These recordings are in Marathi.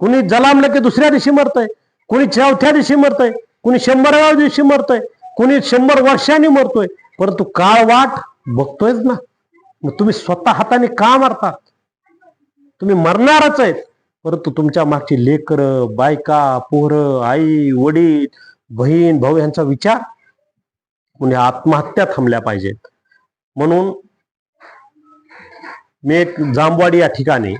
कुणी जलामलं की दुसऱ्या दिवशी मरतय. कुणी चौथ्या दिवशी मरतय. कुणी शंभराव्या दिवशी मरतय. कुणी शंभर वर्षांनी मरतोय. परंतु काळ वाट बघतोयच ना. मग तुम्ही स्वतः हाताने का मारतात? तुम्ही मरणारच आहेत. परंतु तुमच्या मागची लेकर बायका पोरं आई वडील बहीण भाऊ यांचा विचार कुणी आत्महत्या थांबल्या पाहिजेत. म्हणून मी एक जांभवाडी या ठिकाणी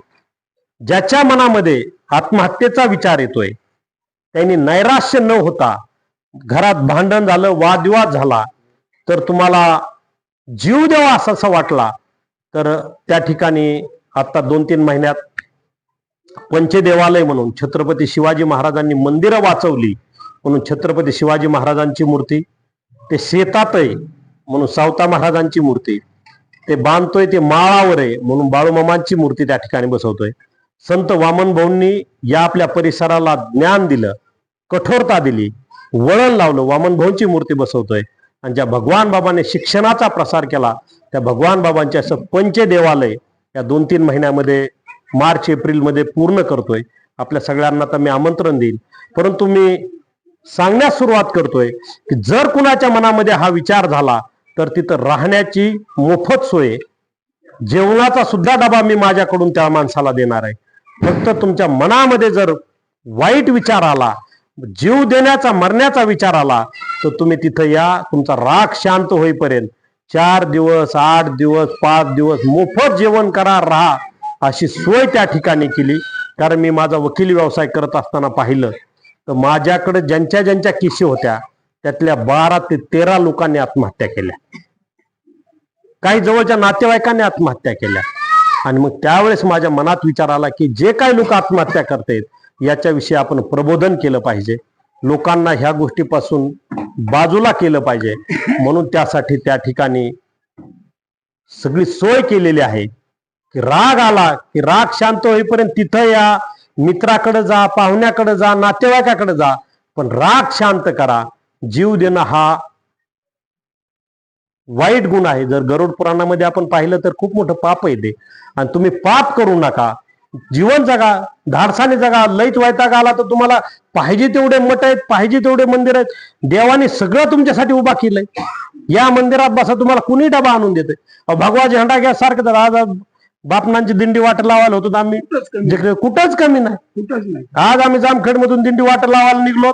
ज्याच्या मनामध्ये आत्महत्येचा विचार येतोय त्यांनी नैराश्य न होता घरात भांडण झालं वादविवाद झाला तर तुम्हाला जीव द्यावा असं असं वाटला तर त्या ठिकाणी आता दोन तीन महिन्यात पंचदेवालय म्हणून छत्रपती शिवाजी महाराजांनी मंदिरं वाचवली म्हणून छत्रपती शिवाजी महाराजांची मूर्ती ते शेतातय म्हणून सावता महाराजांची मूर्ती ते बांधतोय ते माळावर आहे म्हणून बाळूमामांची मूर्ती त्या ठिकाणी बसवतोय. संत वामन भाऊंनी या आपल्या परिसराला ज्ञान दिलं कठोरता दिली वळण लावलं. वामन भाऊंची मूर्ती बसवतोय. आणि ज्या भगवान बाबांनी शिक्षणाचा प्रसार केला त्या भगवान बाबांचे असं पंच देवालय या दोन तीन महिन्यामध्ये मार्च एप्रिलमध्ये पूर्ण करतोय. आपल्या सगळ्यांना तर मी आमंत्रण देईन. परंतु मी सांगण्यास सुरुवात करतोय की जर कुणाच्या मनामध्ये हा विचार झाला तर तिथं राहण्याची मोफत सोय जेवणाचा सुद्धा डबा मी माझ्याकडून त्या माणसाला देणार आहे. फक्त तुमच्या मनामध्ये जर वाईट विचार आला जीव देण्याचा मरण्याचा विचार आला तर तुम्ही तिथं या तुमचा राग शांत होईपर्यंत चार दिवस आठ दिवस पाच दिवस मोफत जेवण करा राहा अशी सोय त्या ठिकाणी केली. कारण मी माझा वकील व्यवसाय करत असताना पाहिलं तर माझ्याकडे ज्यांच्या ज्यांच्या किशी होत्या त्यातल्या बारा ते तेरा लोकांनी आत्महत्या केल्या. काही जवळच्या नातेवाईकांनी आत्महत्या केल्या. आणि मग त्यावेळेस माझ्या मनात विचार आला की जे काही लोक आत्महत्या करतायत याच्याविषयी आपण प्रबोधन केलं पाहिजे. लोकांना ह्या गोष्टीपासून बाजूला केलं पाहिजे. म्हणून त्यासाठी त्या ठिकाणी सगळी सोय केलेली आहे. की राग आला की राग शांत होईपर्यंत तिथं या मित्राकडे जा पाहुण्याकडे जा नातेवाईकाकडे जा पण राग शांत करा. जीव देणं हा वाईट गुण आहे. जर गरुड पुराणामध्ये आपण पाहिलं तर खूप मोठं पाप आहे ते. आणि तुम्ही पाप करू नका. जीवन जगा धाडसाने जगा लईच वैताग आला तर तुम्हाला पाहिजे तेवढे मठ आहेत पाहिजे तेवढे मंदिर आहेत. देवाने सगळं तुमच्यासाठी उभा केलंय. या मंदिरात बसा तुम्हाला कुणी डबा आणून देते भगवा झेंडा घ्या सारखं तर आज बापनांची दिंडी वाट लावायला होतो. तर आम्ही जिकडे कुठंच कमी नाही. कुठंच नाही. आज आम्ही जामखेड मधून दिंडी वाट लावायला निघलो.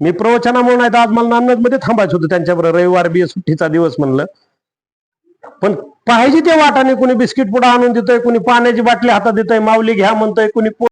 मी प्रवचनामुळे नाही तर आज मला नांदमध्ये थांबायचं होतं. त्यांच्याबरोबर रविवार बी सुट्टीचा दिवस म्हणलं. पण पाहिजे त्या वाटाने कुणी बिस्किट पुडा आणून देतोय कुणी पाण्याची बाटली हातात देतोय माऊली घ्या म्हणतोय कुणी